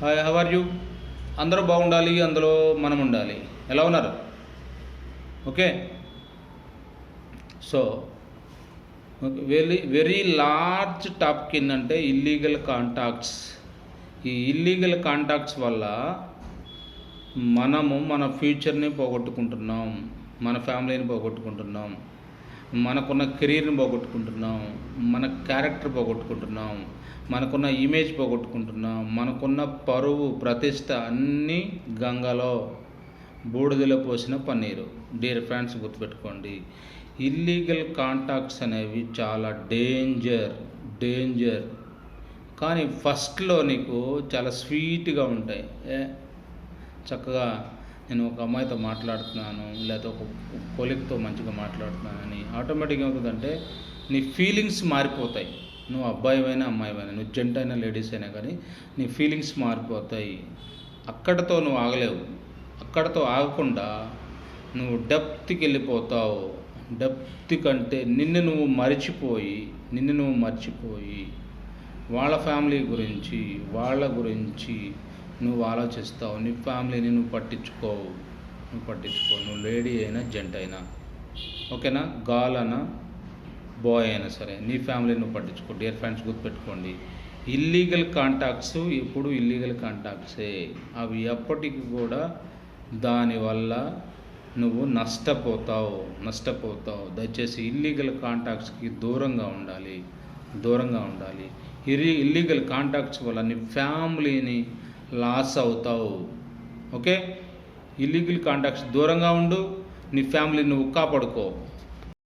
Hi how are you అందరూ బాగుండాలి అందులో మనం ఉండాలి. ఎలా ఉన్నారు? Okay so very very large topic ఏంటంటే ఇల్లీగల్ కాంటాక్ట్స్ ఈ ఇల్లీగల్ కాంటాక్ట్స్ వల్ల మనము మన ఫ్యూచర్ని పోగొట్టుకుంటున్నాం. మన ఫ్యామిలీని పోగొట్టుకుంటున్నాం. మనకున్న కెరీర్ని పోగొట్టుకుంటున్నాం మన క్యారెక్టర్ పోగొట్టుకుంటున్నాం మనకున్న ఇమేజ్ పోగొట్టుకుంటున్నాం మనకున్న పరువు ప్రతిష్ట అన్నీ గంగలో బూడిదలో పోసిన పన్నీరు. డియర్ ఫ్రెండ్స్ గుర్తుపెట్టుకోండి ఇల్లీగల్ కాంటాక్ట్స్ అనేవి చాలా డేంజర్ డేంజర్ కానీ ఫస్ట్లో నీకు చాలా స్వీట్గా ఉంటాయి. ఏ? చక్కగా నేను ఒక అమ్మాయితో మాట్లాడుతున్నాను లేకపోతే ఒక కొలిక్తో మంచిగా మాట్లాడుతున్నానని ఆటోమేటిక్గా ఏమవుతుందంటే నీ ఫీలింగ్స్ మారిపోతాయి. నువ్వు అబ్బాయివైనా అమ్మాయివైనా నువ్వు జెంట్ అయినా లేడీస్ అయినా కానీ నీ ఫీలింగ్స్ మారిపోతాయి. అక్కడతో నువ్వు ఆగలేవు. అక్కడతో ఆగకుండా నువ్వు డెప్త్కి వెళ్ళిపోతావు. డెప్త్ కంటే నిన్ను నువ్వు మరిచిపోయి నిన్ను నువ్వు మర్చిపోయి వాళ్ళ ఫ్యామిలీ గురించి వాళ్ళ గురించి నువ్వు ఆలోచిస్తావు నీ ఫ్యామిలీని నువ్వు పట్టించుకోవు నువ్వు పట్టించుకోవు నువ్వు లేడీ అయినా జెంట్ అయినా. ఓకేనా? గర్ల్ అయినా బాయ్ అయినా సరే నీ ఫ్యామిలీని నువ్వు పట్టించుకో. డియర్ ఫ్రెండ్స్ గుర్తుపెట్టుకోండి. ఇల్లీగల్ కాంటాక్ట్స్ ఎప్పుడు ఇల్లీగల్ కాంటాక్ట్సే. అవి ఎప్పటికి కూడా దానివల్ల నువ్వు నష్టపోతావు నష్టపోతావు. దయచేసి ఇల్లీగల్ కాంటాక్ట్స్కి దూరంగా ఉండాలి దూరంగా ఉండాలి. ఇరి ఇల్లీగల్ కాంటాక్ట్స్ వల్ల నీ ఫ్యామిలీని లాస్ అవుతావు. ఓకే? ఇల్లీగల్ కాంటాక్ట్స్ దూరంగా ఉండు. నీ ఫ్యామిలీని నువ్వు కాపాడుకో